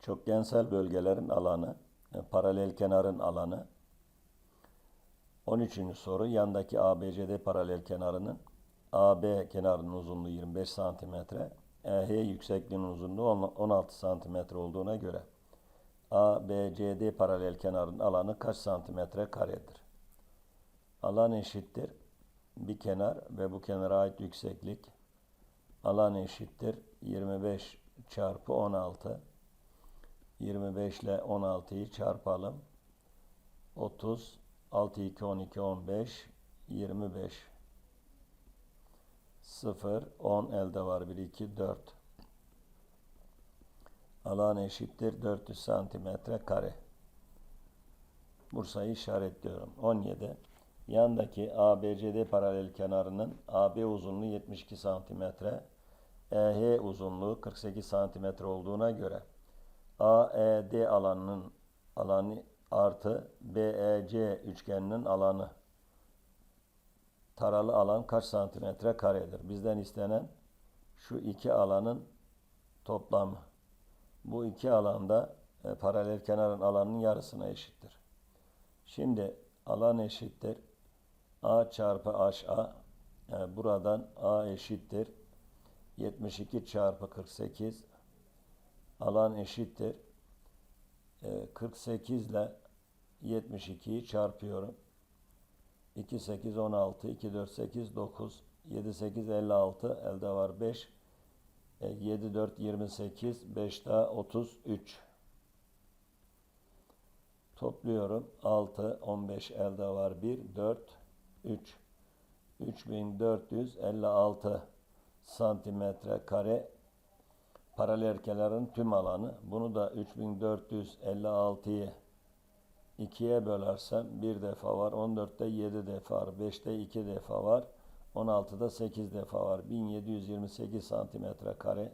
Çokgensel bölgelerin alanı, e, paralel kenarın alanı. 13. soru yandaki ABCD paralel kenarının AB kenarının uzunluğu 25 cm, EH yüksekliğinin uzunluğu 16 cm olduğuna göre ABCD paralel kenarın alanı kaç santimetre karedir? Alan eşittir bir kenar ve bu kenara ait yükseklik alan eşittir 25 çarpı 16 25 ile 16'yı çarpalım. 30 6 2 12 15 25 0 10 elde var 1 2 4 alan eşittir 400 santimetre kare. Bursa'yı işaretliyorum. 17 Yandaki ABCD paralel kenarının AB uzunluğu 72 santimetre, EH uzunluğu 48 santimetre olduğuna göre AED alanının alanı artı BEC üçgeninin alanı taralı alan kaç santimetre karedir? Bizden istenen şu iki alanın toplamı. Bu iki alanda e, paralel kenarın alanının yarısına eşittir. Şimdi alan eşittir A çarpı HA yani buradan A eşittir 72 çarpı 48 alan eşittir. 48 ile 72'yi çarpıyorum. 2 8 16 2 4 8 9 7 8 56 elde var 5 7 4 28 5 daha 33 topluyorum. 6 15 elde var 1 4 3 3456 santimetre kare paralel kenarın tüm alanı. Bunu da 3456'yı 2'ye bölersem bir defa var. 14'te 7 defa var. 5'te 2 defa var. 16'da 8 defa var. 1728 santimetre kare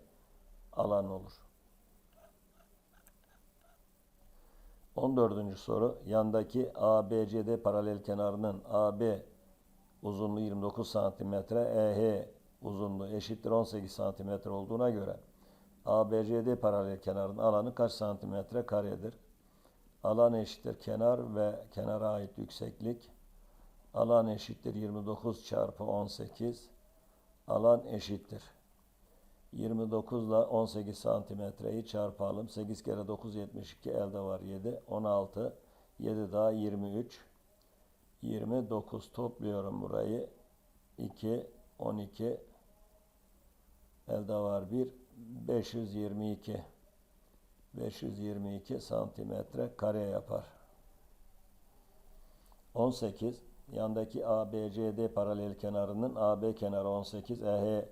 alan olur. 14. soru yandaki ABCD paralel kenarının AB uzunluğu 29 santimetre, EH uzunluğu eşittir 18 santimetre olduğuna göre ABCD paralel kenarın alanı kaç santimetre karedir? Alan eşittir kenar ve kenara ait yükseklik. Alan eşittir 29 çarpı 18. Alan eşittir. 29 ile 18 santimetreyi çarpalım. 8 kere 9 72 elde var 7. 16 7 daha 23. 29 topluyorum burayı. 2, 12, elde var 1, 522. 522 santimetre kare yapar. 18, yandaki ABCD paralel kenarının AB kenarı 18, EH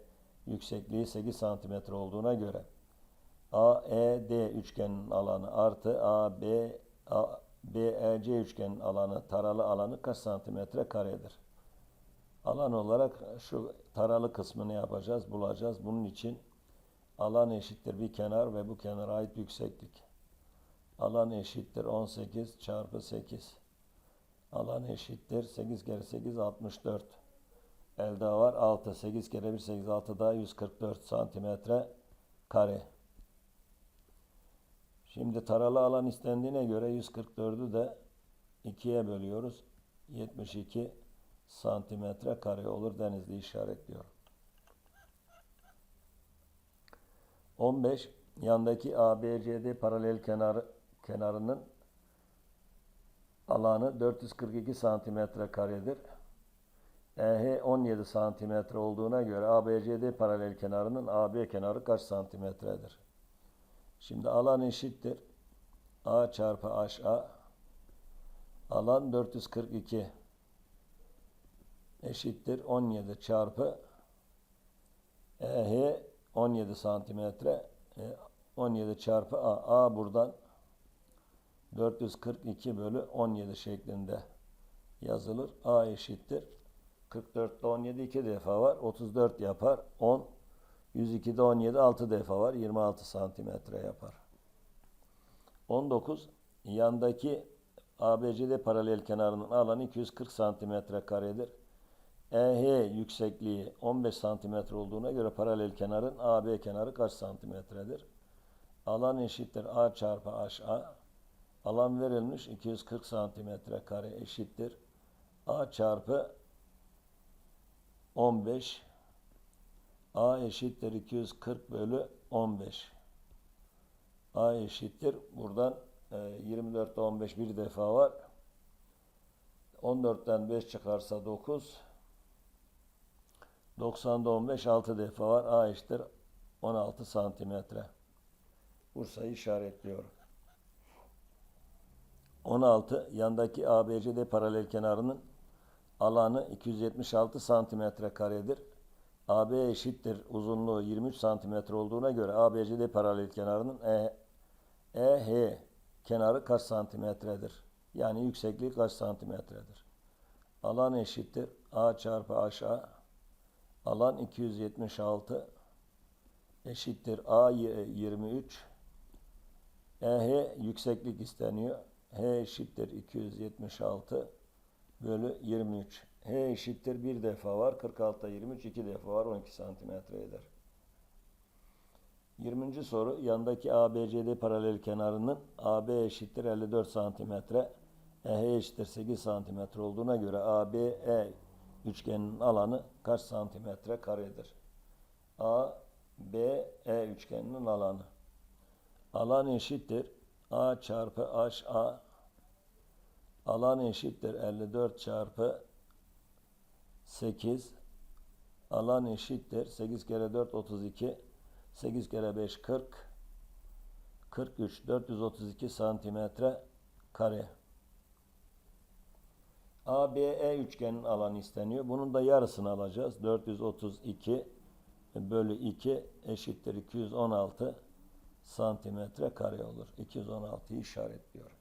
yüksekliği 8 santimetre olduğuna göre AED üçgenin alanı artı AB BEC üçgenin alanı, taralı alanı kaç santimetre karedir? Alan olarak şu taralı kısmını yapacağız, bulacağız. Bunun için alan eşittir bir kenar ve bu kenara ait yükseklik. Alan eşittir 18 çarpı 8. Alan eşittir 8 kere 8 64. Elde var 6. 8 kere 1 8 6 daha 144 santimetre kare. Şimdi taralı alan istendiğine göre 144'ü de 2'ye bölüyoruz. 72 santimetre kare olur. Denizli işaretliyor. 15 yandaki ABCD paralel kenarı kenarının alanı 442 santimetre karedir. EH 17 santimetre olduğuna göre ABCD paralel kenarının AB kenarı kaç santimetredir? Şimdi alan eşittir. A çarpı HA. Alan 442 eşittir 17 çarpı EH 17 santimetre 17 e, çarpı A. A buradan 442 bölü 17 şeklinde yazılır. A eşittir. 44'te 17 iki defa var. 34 yapar. 10 102'de 17 6 defa var. 26 santimetre yapar. 19 yandaki ABCD paralel kenarının alanı 240 santimetre karedir. EH yüksekliği 15 santimetre olduğuna göre paralel kenarın AB kenarı kaç santimetredir? Alan eşittir A çarpı HA. Alan verilmiş 240 santimetre kare eşittir. A çarpı 15. A eşittir 240 bölü 15. A eşittir. Buradan e, 24'te 15 bir defa var. 14'ten 5 çıkarsa 9. 90'da 15 6 defa var. A eşittir 16 santimetre. Bursa'yı işaretliyorum. 16 yandaki ABCD paralel kenarının alanı 276 santimetre karedir. AB eşittir uzunluğu 23 santimetre olduğuna göre ABCD paralel kenarının E, EH kenarı kaç santimetredir? Yani yüksekliği kaç santimetredir? Alan eşittir A çarpı HA. Alan 276 eşittir A 23. EH yükseklik isteniyor. H eşittir 276 bölü 23. H eşittir bir defa var. 46'da 23 iki defa var. 12 santimetre eder. 20. soru yandaki ABCD paralel kenarının AB eşittir 54 santimetre. EH eşittir 8 santimetre olduğuna göre ABE üçgeninin alanı kaç santimetre karedir? ABE üçgeninin alanı. Alan eşittir A çarpı HA alan eşittir 54 çarpı 8 alan eşittir 8 kere 4 32 8 kere 5 40 43 432 santimetre kare. ABE üçgenin alanı isteniyor. Bunun da yarısını alacağız. 432 bölü 2 eşittir 216 santimetre kare olur. 216'yı işaretliyorum.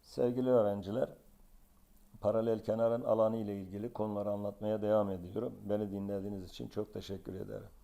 Sevgili öğrenciler, paralel kenarın alanı ile ilgili konuları anlatmaya devam ediyorum. Beni dinlediğiniz için çok teşekkür ederim.